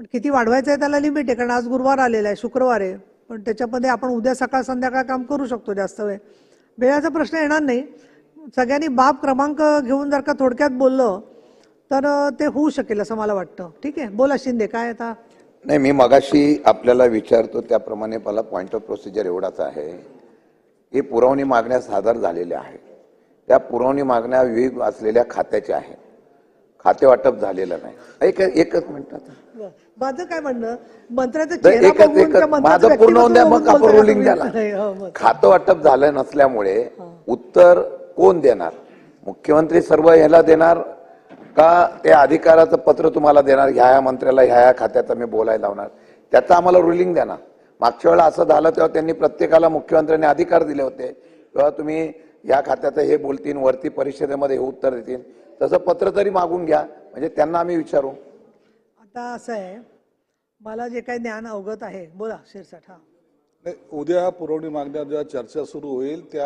पण किती वाढवायचं आहे त्याला लिमिट आहे कारण आज गुरुवार आलेला आहे शुक्रवार आहे. पण त्याच्यामध्ये आपण उद्या सकाळ संध्याकाळ काम करू शकतो जास्त वेळ. वेळाचा प्रश्न येणार नाही. सगळ्यांनी बाब क्रमांक घेऊन जर का थोडक्यात बोललं तर ते होऊ शकेल असं मला वाटतं. ठीक आहे? बोला शिंदे काय आता? नाही मी मगाशी आपल्याला विचारतो त्याप्रमाणे मला पॉईंट ऑफ प्रोसिजर एवढाच आहे. हे पुरवणी मागण्या सादर झालेल्या आहेत. त्या पुरवणी मागण्या विविध असलेल्या खात्याच्या आहेत. खाते वाटप झालेलं नाही. एक एकच मिनिट आता. माझं काय म्हणणं मंत्र्याचा माझं पूर्ण होऊन द्या मग आपण रुलिंग बस. खातं वाटप झालं नसल्यामुळे उत्तर कोण देणार? मुख्यमंत्री सर्व ह्याला देणार का? ते अधिकाराचं पत्र तुम्हाला देणार? ह्या ह्या मंत्र्याला ह्या ह्या खात्याचं मी बोलायला लावणार. त्याचं आम्हाला रुलिंग द्या ना मागच्या वेळेला असं झालं तेव्हा त्यांनी प्रत्येकाला मुख्यमंत्र्यांनी अधिकार दिले होते. तेव्हा तुम्ही ह्या खात्याचं हे बोलतील वरती परिषदेमध्ये हे उत्तर देतील तसं पत्र तरी मागून घ्या. म्हणजे त्यांना आम्ही विचारू. आता असं आहे मला जे काही ज्ञान अवगत आहे बोला शिरसाट हा. नाही, उद्या पुरवणी मागण्या जेव्हा चर्चा सुरू होईल त्या